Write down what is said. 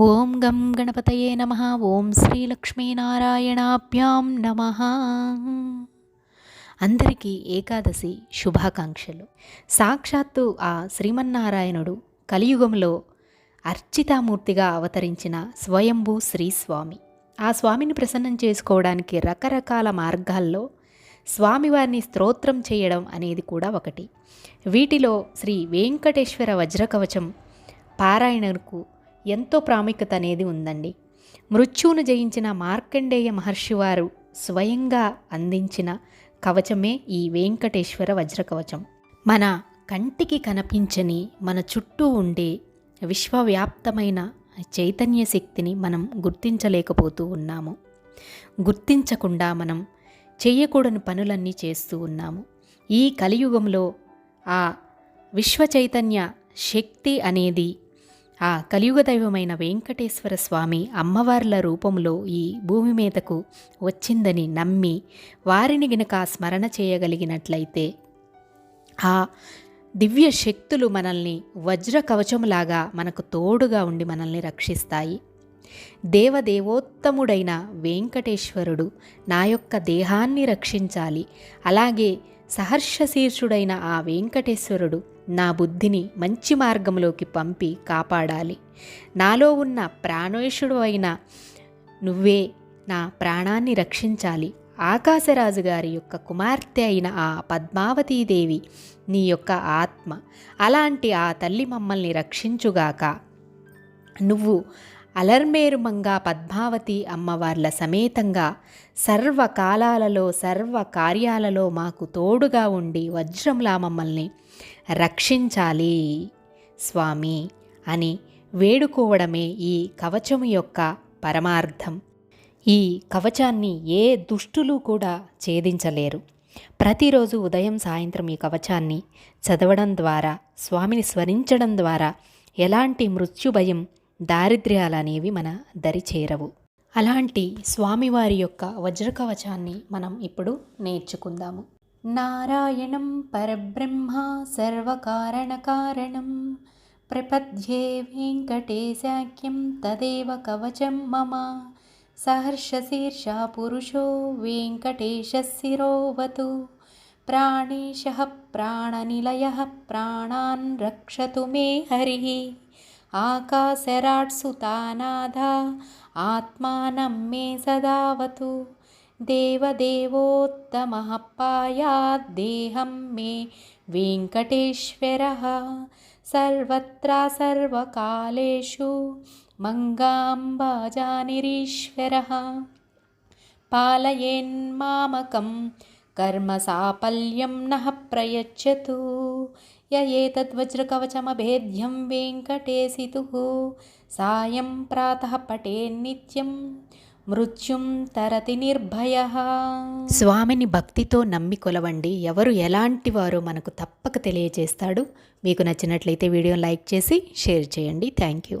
ఓం గం గణపతయే నమ. ఓం శ్రీలక్ష్మీనారాయణాభ్యాం నమ. అందరికీ ఏకాదశి శుభాకాంక్షలు. సాక్షాత్తు ఆ శ్రీమన్నారాయణుడు కలియుగంలో అర్చితామూర్తిగా అవతరించిన స్వయంభూ శ్రీస్వామి. ఆ స్వామిని ప్రసన్నం చేసుకోవడానికి రకరకాల మార్గాల్లో స్వామివారిని స్తోత్రం చేయడం అనేది కూడా ఒకటి. వీటిలో శ్రీ వెంకటేశ్వర వజ్రకవచం పారాయణకు ఎంతో ప్రాముఖ్యత అనేది ఉందండి. మృత్యువును జయించిన మార్కండేయ మహర్షి వారు స్వయంగా అందించిన కవచమే ఈ వెంకటేశ్వర వజ్రకవచం. మన కంటికి కనిపించని మన చుట్టూ ఉండే విశ్వవ్యాప్తమైన చైతన్య శక్తిని మనం గుర్తించలేకపోతూ ఉన్నాము. గుర్తించకుండా మనం చేయకూడని పనులన్నీ చేస్తూ ఉన్నాము. ఈ కలియుగంలో ఆ విశ్వ చైతన్య శక్తి అనేది ఆ కలియుగ దైవమైన వెంకటేశ్వర స్వామి అమ్మవార్ల రూపంలో ఈ భూమి మీదకు వచ్చిందని నమ్మి వారిని గినక స్మరణ చేయగలిగినట్లయితే ఆ దివ్య శక్తులు మనల్ని వజ్ర కవచములాగా మనకు తోడుగా ఉండి మనల్ని రక్షిస్తాయి. దేవదేవోత్తముడైన వెంకటేశ్వరుడు నా యొక్క దేహాన్ని రక్షించాలి. అలాగే సహర్షశీర్షుడైన ఆ వెంకటేశ్వరుడు నా బుద్ధిని మంచి మార్గంలోకి పంపి కాపాడాలి. నాలో ఉన్న ప్రాణేశుడు అయిన నువ్వే నా ప్రాణాన్ని రక్షించాలి. ఆకాశరాజు గారి యొక్క కుమార్తె అయిన ఆ పద్మావతీదేవి నీ యొక్క ఆత్మ. అలాంటి ఆ తల్లి మమ్మల్ని రక్షించుగాక. నువ్వు అలర్మేరుమంగా పద్మావతి అమ్మవార్ల సమేతంగా సర్వకాలాలలో సర్వ కార్యాలలో మాకు తోడుగా ఉండి వజ్రంలా మమ్మల్ని రక్షించాలి స్వామి అని వేడుకోవడమే ఈ కవచము యొక్క పరమార్థం. ఈ కవచాన్ని ఏ దుష్టులు కూడా ఛేదించలేరు. ప్రతిరోజు ఉదయం సాయంత్రం ఈ కవచాన్ని చదవడం ద్వారా స్వామిని స్మరించడం ద్వారా ఎలాంటి మృత్యుభయం దారిద్ర్యాలనేవి మన దరి చేరవు. అలాంటి స్వామివారి యొక్క వజ్రకవచాన్ని మనం ఇప్పుడు నేర్చుకుందాము. నారాయణం పరబ్రహ్మ సర్వకారణకారణం ప్రపద్యే వెంకటేశాఖ్యం తదేవ కవచం మమ. సహర్షశీర్ష పురుషో వెంకటేశశిరోవతు. ప్రాణేశ ప్రాణనిలయ ప్రాణాన్ రక్షతు మే హరి. आकाशराट्सुतानाधा आत्मानं मे सदावतु। देवदेवोत्तमः पायाद्देहं मे वेङ्कटेश्वरः। सर्वत्र सर्वकालेषु मङ्गाम्बाजानिरीश्वरः। पालयेन्मामकं कर्मसाफल्यं नः प्रयच्छतु। య ఏతద్వజ్రకవచమభేద్యం వెంకటేశితుः. సాయం ప్రాతः పటేన్నిత్యం మృత్యుం తరతి నిర్భయ. స్వామిని భక్తితో నమ్మి కొలవండి. ఎవరు ఎలాంటి వారో మనకు తప్పక తెలియజేస్తాడు. మీకు నచ్చినట్లయితే వీడియోని లైక్ చేసి షేర్ చేయండి. Thank you.